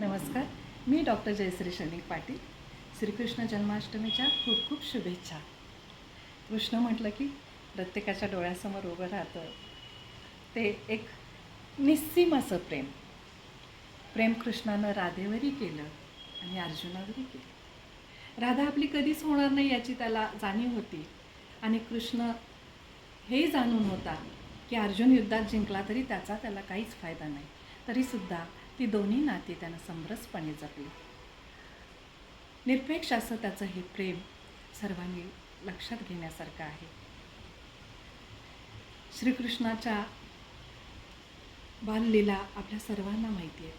नमस्कार. मी डॉक्टर जयश्री शनिक पाटील. श्रीकृष्ण जन्माष्टमीच्या खूप खूप शुभेच्छा. कृष्ण म्हटलं की प्रत्येकाच्या डोळ्यासमोर उभं राहतं. ते एक निस्सीम असं प्रेम. प्रेम कृष्णानं राधेवरही केलं आणि अर्जुनावरही केलं. राधा आपली कधीच होणार नाही याची त्याला जाणीव होती. आणि कृष्ण हे जाणून होता की अर्जुन युद्धात जिंकला तरी त्याचा त्याला काहीच फायदा नाही. तरीसुद्धा ती दोन्ही नाती त्यानं समरसपणे जपली. निरपेक्ष असं त्याचं हे प्रेम सर्वांनी लक्षात घेण्यासारखं आहे. श्रीकृष्णाच्या बाललीला आपल्या सर्वांना माहिती आहे.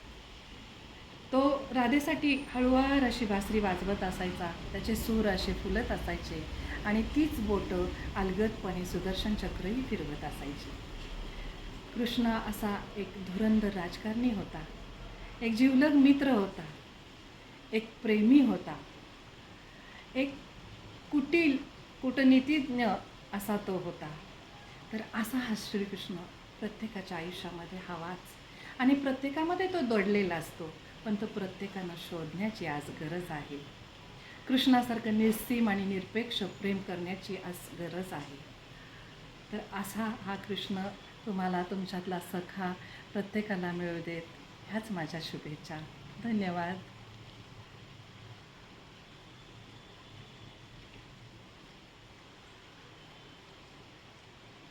तो राधेसाठी हळुवार अशी बासरी वाजवत असायचा त्याचे सूर असे फुलत असायचे आणि तीच बोटं अलगदपणे सुदर्शन चक्रही फिरवत असायची. कृष्ण असा एक धुरंधर राजकारणी होता. एक जिवलग मित्र होता. एक प्रेमी होता. एक कुटील कूटनीतिज्ञ असा तो होता. तर असा हा श्रीकृष्ण प्रत्येकाच्या आयुष्यामध्ये हवाच. आणि प्रत्येकामध्ये तो दडलेला असतो पण तो प्रत्येकानं शोधण्याची आज गरज आहे. कृष्णासारखं निस्सीम आणि निरपेक्ष प्रेम करण्याची आज गरज आहे. तर असा हा कृष्ण तुम्हाला तुमच्यातला सखा प्रत्येकाला मिळू देत. ह्याच माझ्या शुभेच्छा. धन्यवाद.